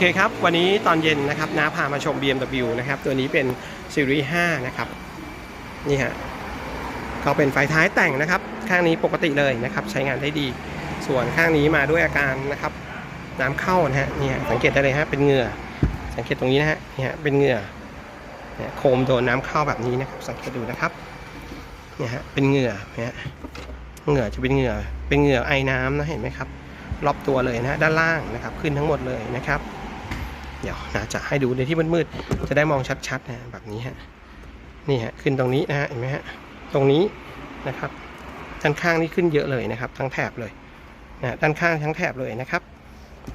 อเคครับ วันนี้ตอนเย็นนะครับน้าพามาชม BMW นะครับ ตัวนี้เป็นซีรีส์5นะครับ นี่ฮะก็เป็นไฟท้ายแต่งนะครับ ข้างนี้ปกติเลยนะครับ ใช้งานได้ดี ส่วนข้างนี้มาด้วยอาการนะครับ น้ำเข้านะฮะนี่ฮะสังเกตได้เลยฮะเป็นเหงื่อ สังเกตตรงนี้นะฮะนี่ฮะเป็นเหงื่อเนี่ยโคมโดนน้ำเข้าแบบนี้นะครับ สังเกตดูนะครับเนี่ยฮะเป็นเหงื่อเนี่ยฮะเหงื่อจะเป็นเหงื่อเป็นเหงื่อไอน้ำนะเห็นไหมครับรอบตัวเลยนะฮะด้านล่างนะครับ ขึ้นทั้งหมดเลยนะครับ เดี๋ยวนะจะให้ดูในที่มืดๆจะได้มองชัดๆนะแบบนี้ฮะนี่ฮะขึ้นตรงนี้นะฮะเห็นไหมฮะตรงนี้นะครับด้านข้างนี่ขึ้นเยอะเลยนะครับ ทั้งแถบเลยนะด้านข้างทั้งแถบเลยนะครับ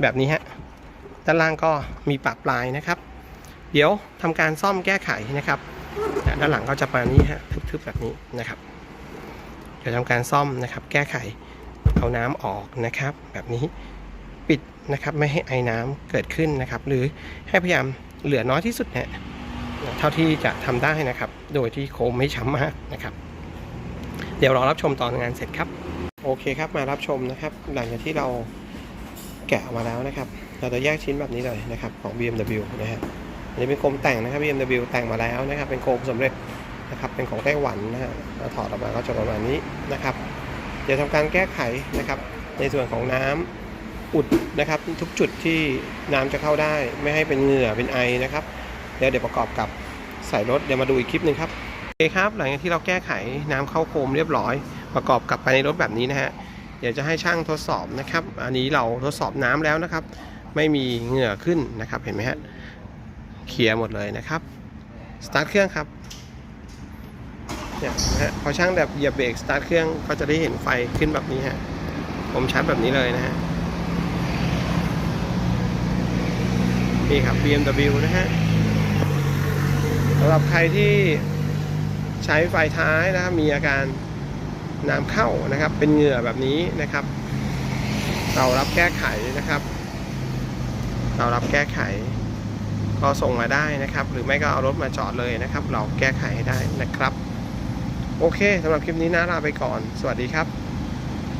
แบบนี้ฮะด้านล่างก็มีปะปลายนะครับ เดี๋ยวทำการซ่อมแก้ไขนะครับนะด้านหลังก็จะมานี้ฮะทึบๆแบบนี้นะครับเดี๋ยวทำการซ่อมนะครับ แก้ไขเอาน้ำออกนะครับ แบบนี้ นะครับไม่ให้ไอน้ำเกิดขึ้นนะครับ หรือให้พยายามเหลือน้อยที่สุดเนี่ยเท่าที่จะทำได้นะครับ โดยที่โคมไม่ช้ำมากนะครับ เดี๋ยวรอรับชมตอนงานเสร็จครับ โอเคครับมารับชมนะครับ หลังจากที่เราแกะออกมาแล้วนะครับ เราจะแยกชิ้นแบบนี้เลยนะครับของ BMW นะฮะอันนี้เป็นโคมแต่งนะครับ BMW แต่งมาแล้วนะครับ เป็นโคมสำเร็จนะครับ เป็นของไต้หวันนะฮะเราถอดออกมาก็จะประมาณนี้นะครับ เดี๋ยวทำการแก้ไขนะครับ ในส่วนของน้ำ อุดนะครับ ทุกจุดที่น้ำจะเข้าได้ ไม่ให้เป็นเหงื่อเป็นไอนะครับเดี๋ยวเดี๋ยวประกอบกับใส่รถเดี๋ยวมาดูอีกคลิปหนึ่งครับโอเคครับ หลังจากที่เราแก้ไขน้ำเข้าโคมเรียบร้อย ประกอบกับไปในรถแบบนี้นะฮะเดี๋ยวจะให้ช่างทดสอบนะครับ อันนี้เราทดสอบน้ำแล้วนะครับ ไม่มีเหงื่อขึ้นนะครับเห็นไหมฮะเคลียร์หมดเลยนะครับสตาร์ทเครื่องครับเนี่ยนะฮะพอช่างแบบเหยียบเบรกสตาร์ทเครื่องก็จะได้เห็นไฟขึ้นแบบนี้ฮะผมชัดแบบนี้เลยนะฮะ นี่ครับ BMW นะฮะสำหรับใครที่ใช้ไฟท้ายนะครับ มีอาการน้ำเข้านะครับ เป็นเหงื่อแบบนี้นะครับ เรารับแก้ไขนะครับ เรารับแก้ไข ก็ส่งมาได้นะครับ หรือไม่ก็เอารถมาจอดเลยนะครับ เราแก้ไขให้ได้นะครับ โอเคสำหรับคลิปนี้นะลาไปก่อน สวัสดีครับ